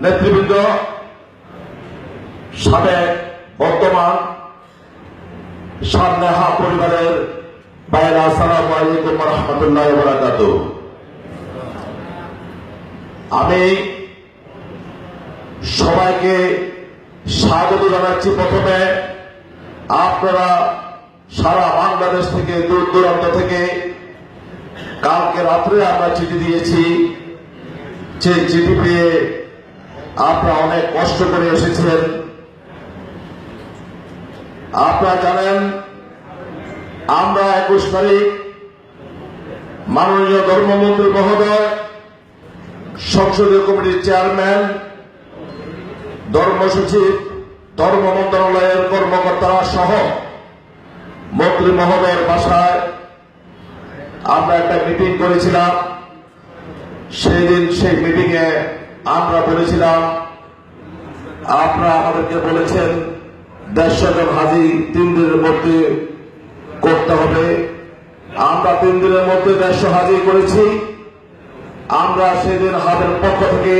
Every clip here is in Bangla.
নেতৃবৃন্দ, সাবেক বর্তমান সামনেহা পরিবারের বাইরে আসসালাম আলাইকুম রহমতুল্লাহ আমি সবাইকে স্বাগত জানাচ্ছি প্রথমে। আপনারা সারা বাংলাদেশ থেকে দূর দূরান্ত থেকে কালকে রাত্রে আমরা চিঠি দিয়েছি। যে চিঠি পেয়ে আপনারা অনেক কষ্ট করে এসেছিলেন। আপনারা জানেন, আমরা একুশ তারিখ মাননীয় ধর্মমন্ত্রী মহোদয়, সংসদীয় কমিটির চেয়ারম্যান ধর্ম সচিব ধর্ম মন্ত্রণালয়ের কর্মকর্তারা সহ মন্ত্রী মহোদয়ের বাসায় আমরা একটা মিটিং করেছিলাম। সেই দিন সেই মিটিং এ আমরা বলেছিলাম, আপনারা আমাদেরকে বলেছেন দেড়শো জন হাজি তিন দিনের মধ্যে করতে হবে। আমরা তিন দিনের মধ্যে দেড়শো হাজি করেছি। আমরা সেদিন হাতের পক্ষ থেকে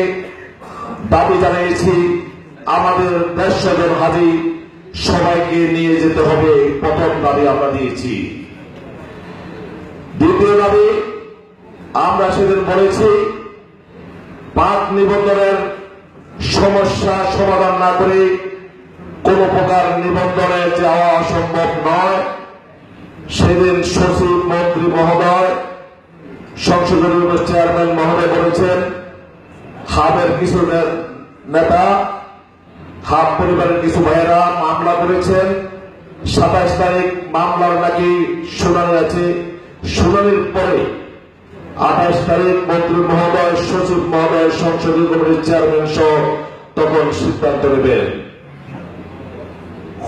দাবি জানিয়েছি, আমাদের দেড়শো জন হাজি সবাইকে নিয়ে যেতে হবে। প্রথম দাবি আমরা দিয়েছি। দ্বিতীয় দাবি, আমরা সেদিন বলেছি নিবন্ধনের সমস্যা সমাধান না করে কোন প্রকার নিবন্ধনে যাওয়া অসম্ভব নয়। সেদিন সচিব মন্ত্রী মহোদয়, সংসদের চেয়ারম্যান মহোদয় বলেছেন, হাবের নে- নেতা, হাব পরিবারের কিছু ভাইয়েরা মামলা করেছেন। সাতাশ তারিখ মামলার নাকি শুনানি আছে। শুনানির পরে আঠাশ তারিখ মন্ত্রী মহোদয়, সচিব মহোদয়, সংসদীয় কমিটির চেয়ারম্যান সহ তখন সিদ্ধান্ত নেবেন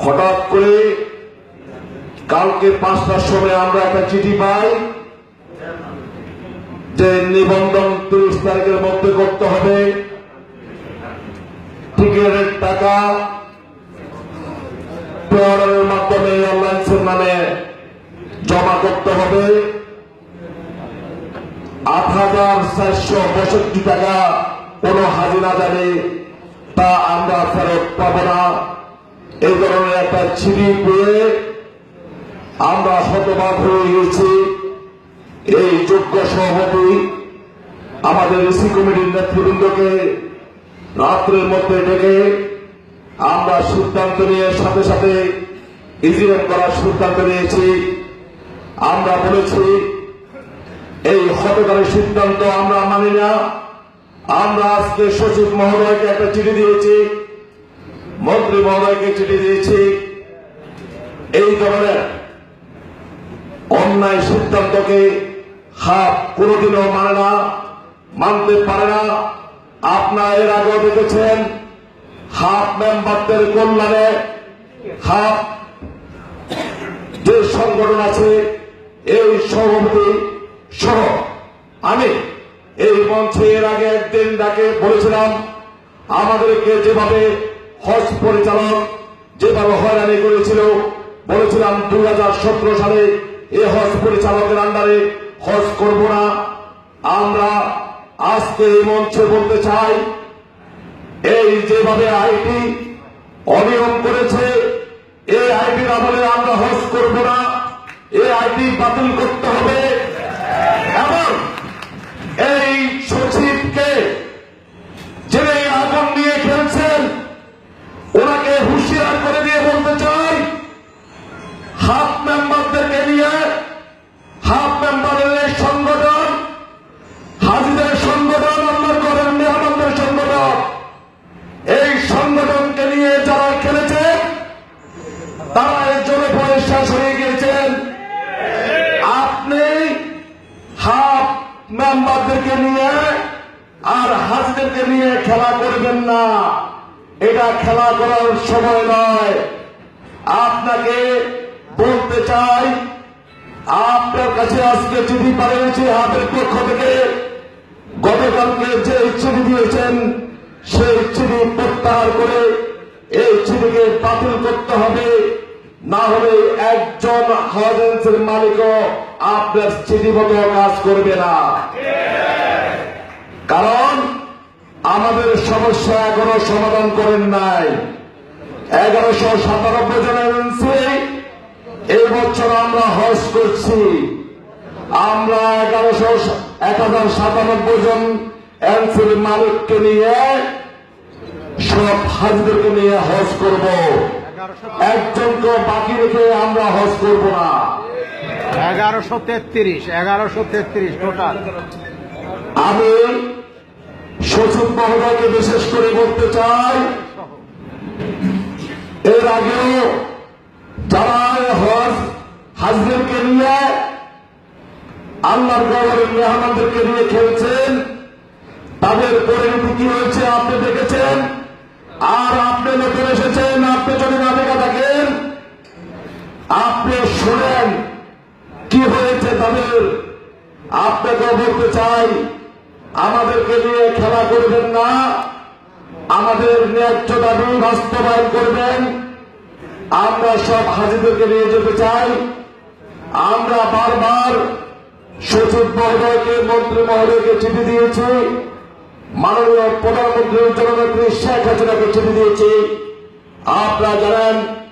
হঠাৎ করে কালকে পাঁচটার সময় আমরা একটা চিঠি পাই যে নিবন্ধন তিরিশ তারিখের মধ্যে করতে হবে। টিকিটের টাকা মাধ্যমে অনলাইন নামে জমা করতে হবে। আট হাজার চারশো পঁয়ষট্টি টাকা কোন হাজিরা জানে তা আমরা ফেরত পাবো না। এই ধরনের একটা ছিড়ি পেয়ে আমরা শতভাগ হয়ে গেছি। এই যোগ্য সভাপতি আমাদের এসি কমিটির নেতৃবৃন্দকে রাত্রের মধ্যে ডেকে আমরা সিদ্ধান্ত নিয়ে সাথে সাথে ইজিএম করার সিদ্ধান্ত নিয়েছি। আমরা বলেছি এই হতকারী সিদ্ধান্ত আমরা মানি না। আমরা আজকে সচিব মহোদয়কে একটা চিঠি দিয়েছি, মন্ত্রী মহোদয়কে চিঠি দিয়েছি। এই ধরনের অন্যায় সিদ্ধান্তকে হাত কোনোদিনও মানে না, মানতে পারে না। আপনার এর আগেও দেখেছেন, হাফ মেম্বারদের কল্যাণে হাফ যে সংগঠন আছে, এই সভাপতি সহ আমি এই মঞ্চে এর আগে একদিন ডাকে বলেছিলাম, আমাদেরকে যেভাবে হজ পরিচালক যেভাবে হয়রানি করেছিল, বলেছিলাম দু হাজার সতেরো সালে এ হজ পরিচালকের আন্ডারে হজ করব না। আমরা আজকে এই মঞ্চে বলতে চাই, এই যেভাবে আইটি অনিয়ম করেছে, এই আইটির আমলে আমরা হজ করব না, এই আইটি বাতিল করতে হবে। এবং এই মেম্বারদেরকে নিয়ে আর হাজিদেরকে নিয়ে খেলা করবেন না। এটা খেলা করার সময় নয়। আপনাকে বলতে চাই, আপনার কাছে আজকে চিঠি পাঠিয়েছি হাতের পক্ষ থেকে। গতকালকে যে চিঠি দিয়েছেন, সেই চিঠি প্রত্যাহার করে এই চিঠিকে বাতিল করতে হবে। না হলে একজন হাউজেন্সের মালিকও আপনার চিঠি কাজ করবে না। কারণ আমাদের সমস্যা এখনও সমাধান করেন নাই। এগারোশো সাতানব্বই জন এজেন্সি এই বছর আমরা হজ করছি। আমরা এগারোশো এক হাজার সাতানব্বই জন এনসির মালিককে নিয়ে সব হাজিদেরকে নিয়ে হজ করব। একজনকে বাকি রেখে আমরা হজ করব না। এগারোশো তেত্রিশ এগারোশো তেত্রিশ টোটাল আমি সচিব মহোদয়কে বিশেষ করে বলতে চাই এর আগেও যারা হজ হাজদেরকে নিয়ে আল্লাহর গবরের মেহমানদেরকে নিয়ে খেলছেন তাদের পরিণতি কি হয়েছে আপনি দেখেছেন? আর আপনি নতুন এসেছেন আপনি যদি না আপনি শোনেন কি হয়েছে তাদের? আপনাকে বলতে চাই, আমাদেরকে নিয়ে খেলা করবেন না। আমাদের ন্যায্য দাবি বাস্তবায়ন করবেন। আমরা সব হাজিদেরকে নিয়ে যেতে চাই। আমরা বারবার সচিব মহোদয়কে, মন্ত্রী মহোদয়কে চিঠি দিয়েছি। মাননীয় প্রধানমন্ত্রী জননেত্রী শেখ হাসিনাকে চিঠি দিয়েছি। আপনারা জানেন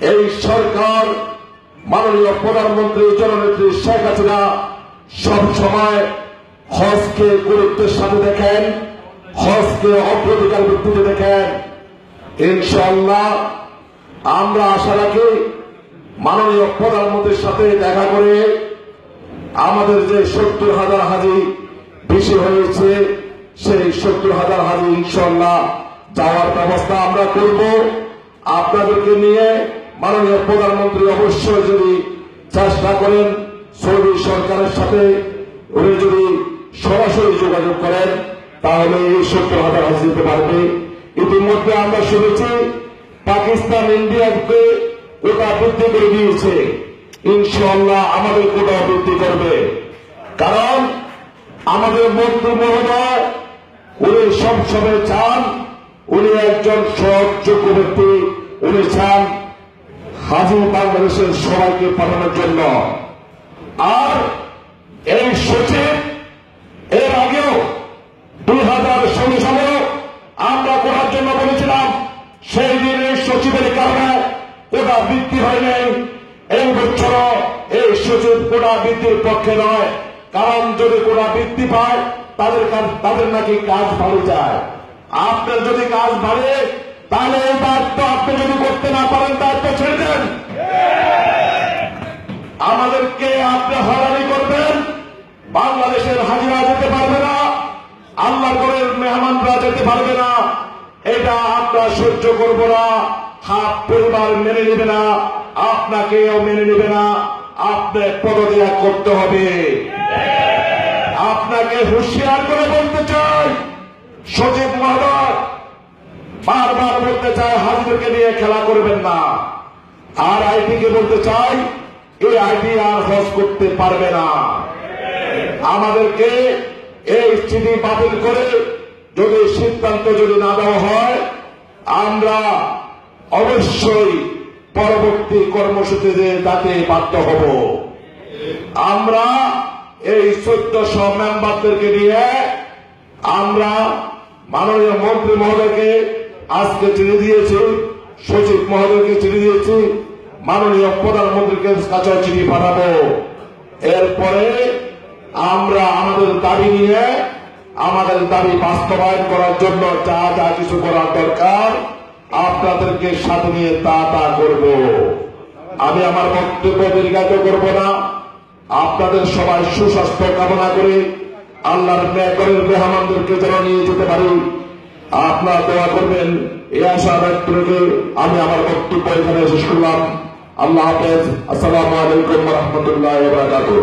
এই সরকার মাননীয় প্রধানমন্ত্রী জননেত্রী শেখ হাসিনা সব সময় হজকে গুরুত্বের সাথে দেখেন, হজকে অগ্রাধিকার ভিত্তিতে দেখেন। ইনশাল্লাহ আমরা আশা রাখি মাননীয় প্রধানমন্ত্রীর সাথে দেখা করে আমাদের যে সত্তর হাজার হাজি বেশি হয়েছে, সেই সত্তর হাজার হাজি ইনশাল্লাহ যাওয়ার ব্যবস্থা আমরা করব। আপনাদেরকে নিয়ে মাননীয় প্রধানমন্ত্রী, অবশ্যই যদি চেষ্টা করেন সৌদি সরকারের সাথে, উনি যদি সরাসরি যোগাযোগ করেন, তাহলে এই সত্তর হাজার হাজি দিতে পারবে। ইতিমধ্যে আমরা শুনেছি, পাকিস্তান, ইন্ডিয়াকে কোটা বৃদ্ধি করে দিয়েছে। ইনশাল্লাহ আমাদের কোটা বৃদ্ধি করবে। কারণ আমাদের মন্ত্রী মহোদয়, উনি সবসময় চান, উনি একজন সহযোগ্য ব্যক্তি, উনি চান হাজি বাংলাদেশের সবাইকে পাঠানোর জন্য। আর এই সচিব, এর আগেও দুই হাজার ষোলো সালে আমরা করার জন্য বলেছিলাম, সেই দিন এই সচিবের কারণে কোটা বৃদ্ধি হয়নি। এই বছর এই সচিব কোটা বৃদ্ধির পক্ষে নয়। কারণ যদি কোটা বৃদ্ধি পায়, তাদের তাদের নাকি কাজ ভালো যায়। আপনার যদি কাজ বাড়ে তাহলে এই দায়িত্ব আপনি যদি করতে না পারেন, দায়িত্ব ছেড়ে দেন। আমাদেরকে আপনি হয়রানি করবেন। বাংলাদেশের হাজিরা যেতে পারবে না, আল্লাহর ঘরের মেহমানরা যেতে পারবে না। এটা আমরা সহ্য করব না হাত পরিবার মেনে নেবে না, আপনাকেও মেনে নেবে না আপনার পদত্যাগ করতে হবে। আপনাকে হুঁশিয়ার করে বলতে চাই সচিব মহোদয় বারবার বলতে চাই হাজিদেরকে নিয়ে খেলা করবেন না। আর আইটি কে বলতে চাই, এই আইটি আর হজ করতে পারবে না। আমাদেরকে এই চিঠি বাতিল করে যদি সিদ্ধান্ত যদি না দেওয়া হয়, আমরা অবশ্যই পরবর্তী কর্মসূচিতে তাতে বাধ্য হব। আমরা এই চোদ্দশো মেম্বারদেরকে নিয়ে আমরা মাননীয় মন্ত্রী মহোদয়কে আজকে চিঠি দিয়েছি, সচিব মহোদয়কে চিঠি দিয়েছি, মাননীয় প্রধানমন্ত্রীকে কাছে চিঠি পাঠাবো। এরপরে আমরা আমাদের দাবি নিয়ে, আমাদের দাবি বাস্তবায়ন করার জন্য যা যা কিছু করার দরকার, আপনাদেরকে সাথে নিয়ে তা তা করব। আমি আমার বক্তব্য দীর্ঘায়িত করব না। আপনাদের সবাই সুস্বাস্থ্য কামনা করে আল্লাহর ন্যায়করের মেহমানদেরকে যেন নিয়ে যেতে পারি। আপনার দোয়া করবেন, এই আশা ব্যক্ত রেখে আমি আমার বক্তব্য এখানে শেষ করলাম। আল্লাহ হাফেজ। আসসালামু আলাইকুম রহমতুল্লাহ বারাকাতুহ।